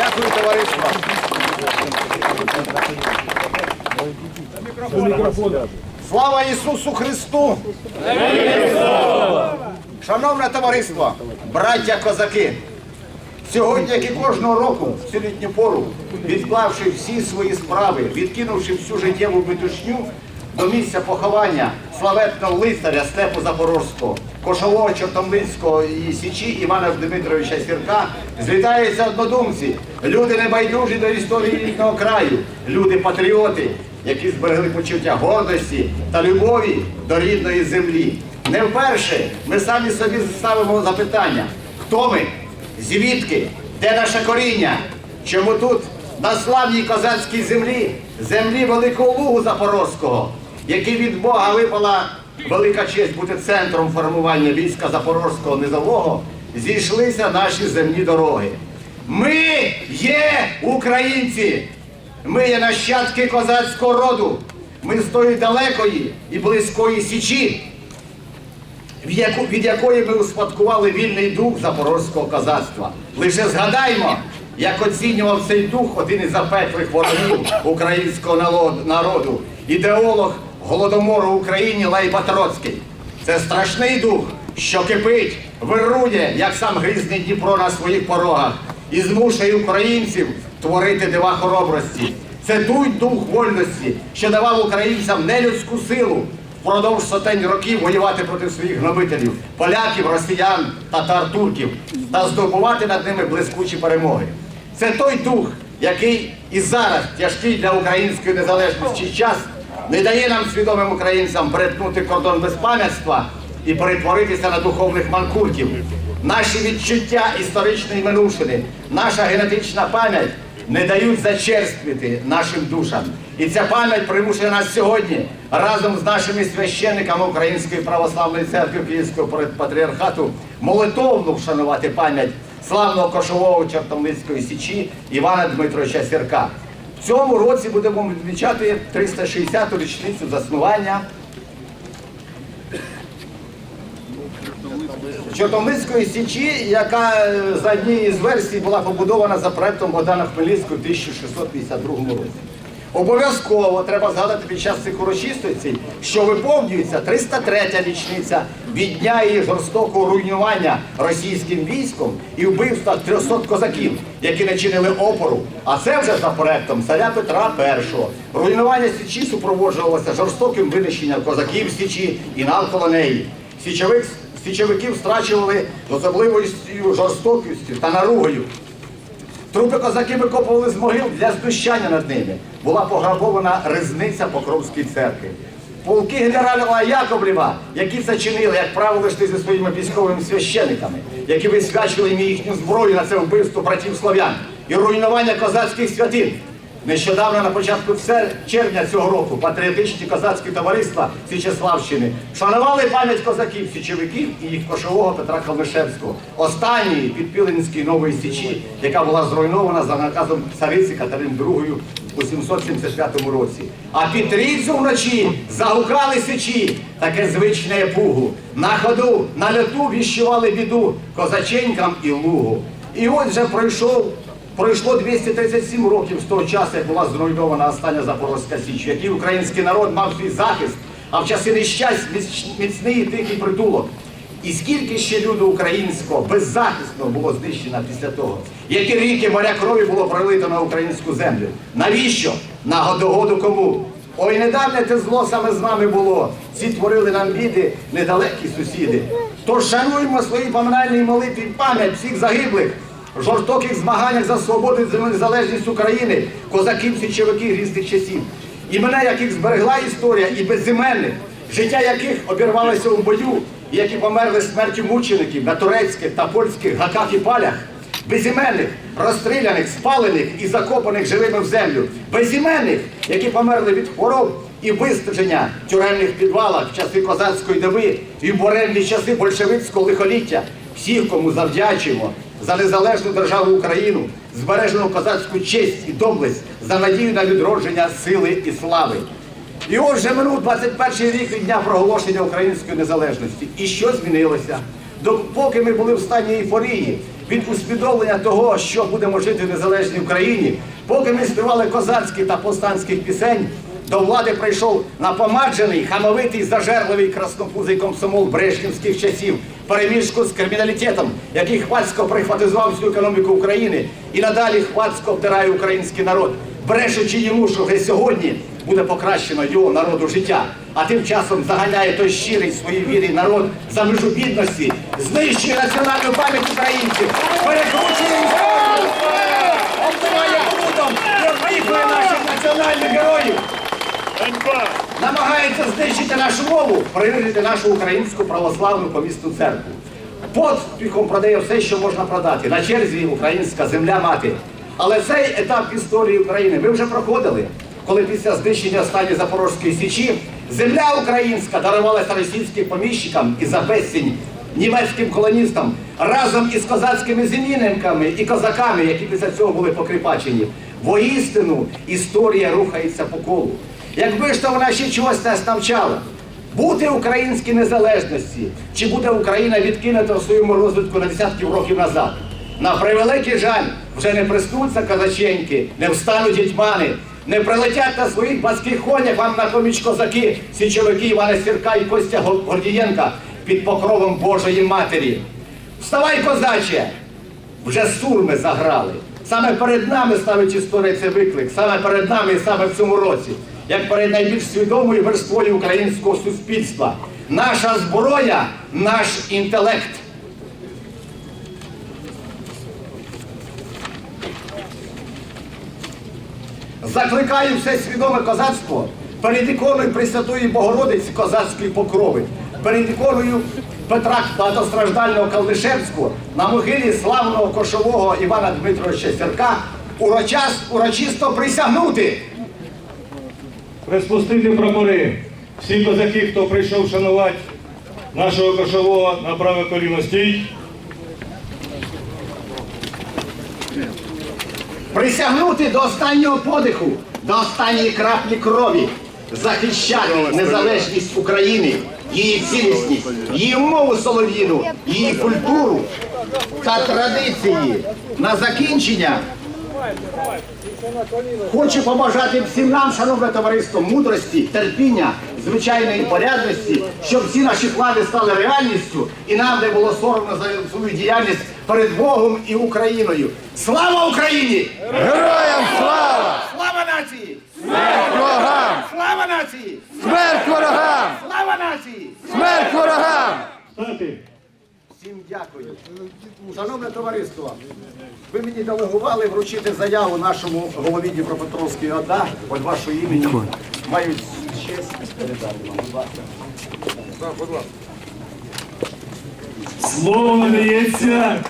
Дякую, товариство. Слава Ісусу Христу! Шановне товариство, браття козаки, сьогодні, як і кожного року, в цю літню пору, відклавши всі свої справи, відкинувши всю життєву метушню до місця поховання славетного лицаря степу Запорозького, кошового Чортомлинського і Січі Івана Дмитровича Сірка, злітаються однодумці, люди небайдужі до історії рідного краю, люди патріоти, які зберегли почуття гордості та любові до рідної землі. Не вперше ми самі собі ставимо запитання, хто ми, звідки, де наше коріння, чому тут, на славній козацькій землі, землі Великого Лугу Запорозького, який від Бога випала велика честь бути центром формування війська Запорозького низового, зійшлися наші земні дороги. Ми є українці! Ми є нащадки козацького роду. Ми з тої далекої і близької січі, від якої ми успадкували вільний дух запорозького козацтва. Лише згадаймо, як оцінював цей дух один із запеклих ворогів українського народу, ідеолог голодомору в Україні Лейба Троцький. Це страшний дух, що кипить, вирує, як сам грізний Дніпро на своїх порогах, і змушує українців творити дива хоробрості. Це той дух вольності, що давав українцям нелюдську силу впродовж сотень років воювати проти своїх гнобителів, поляків, росіян, татар, турків та здобувати над ними блискучі перемоги. Це той дух, який і зараз тяжкий для української незалежності час не дає нам свідомим українцям перетнути кордон безпам'ятства і перетворитися на духовних манкуртів. Наші відчуття історичної минувшини, наша генетична пам'ять не дають зачерствіти нашим душам. І ця пам'ять примушує нас сьогодні разом з нашими священниками Української православної церкви Київського патріархату молитовно вшанувати пам'ять славного кошового Чортомлицької січі Івана Дмитровича Сірка. Цьому році будемо відмічати 360-ту річницю заснування Чортомлицької січі, яка е, за однією з версій була побудована за проектом Богдана Хмельницького в 1652 році. Обов'язково треба згадати під час цих урочистостей, що виповнюється 303-я річниця від дня її жорстокого руйнування російським військом і вбивства 300 козаків, які не чинили опору. А це вже за проектом царя Петра І. Руйнування січі супроводжувалося жорстоким винищенням козаків січі і навколо неї. Січових січовиків страчували з особливою жорстокістю та наругою. Трупи козаки викопували з могил для знущання над ними. Була пограбована ризниця Покровської церкви. Полки генерала Яковлєва, які це чинили, як правило, йшли зі своїми військовими священиками, які висвячували їм їхню зброю на це вбивство братів слов'ян і руйнування козацьких святин. Нещодавно, на початку червня цього року, патріотичні козацькі товариства Січеславщини вшанували пам'ять козаків, січовиків і їх кошового Петра Калмишевського, останньої підпілинської нової січі, яка була зруйнована за наказом цариці Катерини II у 775 році. А під трійцю вночі загукали січі, таке звичне пугу. На ходу, на льоту віщували біду козаченькам і лугу. І ось вже пройшов Пройшло 237 років з того часу, як була зруйнована остання Запорозька Січ, в якій український народ мав свій захист, а в часи нещасть міцний і тихий притулок. І скільки ще люду українського беззахисного було знищено після того, які ріки моря крові було пролито на українську землю. Навіщо? На догоду кому? Ой, недавнє те зло саме з нами було. Ці творили нам біди недалекі сусіди. Тож шануємо свої поминальні молитві пам'ять всіх загиблих в жорстоких змаганнях за свободу і за незалежність України, козаків січовиків різних часів. Імена яких зберегла історія і безіменних, життя яких обірвалося у бою, і які померли смертю мучеників на турецьких та польських гаках і палях, безіменних, розстріляних, спалених і закопаних живими в землю, безіменних, які померли від хвороб і вистеження в тюремних підвалах в часи козацької доби і в буремні часи большевицького лихоліття, всіх, кому завдячуємо за незалежну державу Україну, збережену козацьку честь і доблесть, за надію на відродження сили і слави. І ось вже минув 21 рік від дня проголошення української незалежності. І що змінилося? Допоки ми були в стані ейфорії від усвідомлення того, що будемо жити в незалежній Україні, поки ми співали козацьких та повстанських пісень, до влади прийшов напомаджений, хамовитий, зажерливий краснопузий комсомол брежнівських часів, переміжку з криміналітетом, який хвацько прихватизував всю економіку України і надалі хвацько обдирає український народ, брешучи йому, що вже сьогодні буде покращено його народу життя, а тим часом заганяє той щирий своїй вірі народ за межу бідності, знищує національну пам'ять українців, перекручує історію, обмиває брудом наших національних героїв! Намагається знищити нашу мову, принизити нашу українську православну помісну церкву. Поспіхом продає все, що можна продати. На черзі українська земля мати. Але цей етап історії України ми вже проходили, коли після знищення останньої Запорозької січі земля українська дарувалася російським поміщикам і за безцінь німецьким колоністам разом із козацькими змінниками і козаками, які після цього були покріпачені. Воістину історія рухається по колу. Якби ж то вона ще чогось нас навчала, бути українській незалежності, чи буде Україна відкинута в своєму розвитку на десятків років назад? На превеликий жаль, вже не приснуться казаченьки, не встануть гетьмани, не прилетять на своїх баских конях вам на поміч козаки, січовики Івана Сірка і Костя Гордієнка під покровом Божої Матері. Вставай, козаче! Вже сурми заграли. Саме перед нами ставить історія цей виклик, саме перед нами і саме в цьому році, як перед найбільш свідомою верствою українського суспільства. Наша зброя, наш інтелект. Закликаю все свідоме козацтво перед іконою Пресвятої Богородиці козацької покрови, перед іконою Петра багатостраждального Калнишевського на могилі славного кошового Івана Дмитровича Сірка урочас, урочисто присягнути. Приспустити прапори. Всі козаки, хто прийшов шанувати нашого кошового на праве коліно стій. Присягнути до останнього подиху, до останньої краплі крові, захищати незалежність України, її цілісність, її мову солов'їну, її культуру та традиції. На закінчення хочу побажати всім нам, шановне товариство, мудрості, терпіння, звичайної порядності, щоб всі наші плани стали реальністю і нам не було соромно за свою діяльність перед Богом і Україною. Слава Україні! Героям слава! Слава нації! Смерть ворогам! Слава нації! Смерть ворогам! Слава нації! Смерть ворогам! Всім дякую. Шановне товариство, ви мені делегували вручити заяву нашому голові Дніпропетровської ОДА від вашого імені. Мають честь передати вам. Будь ласка. Слово надається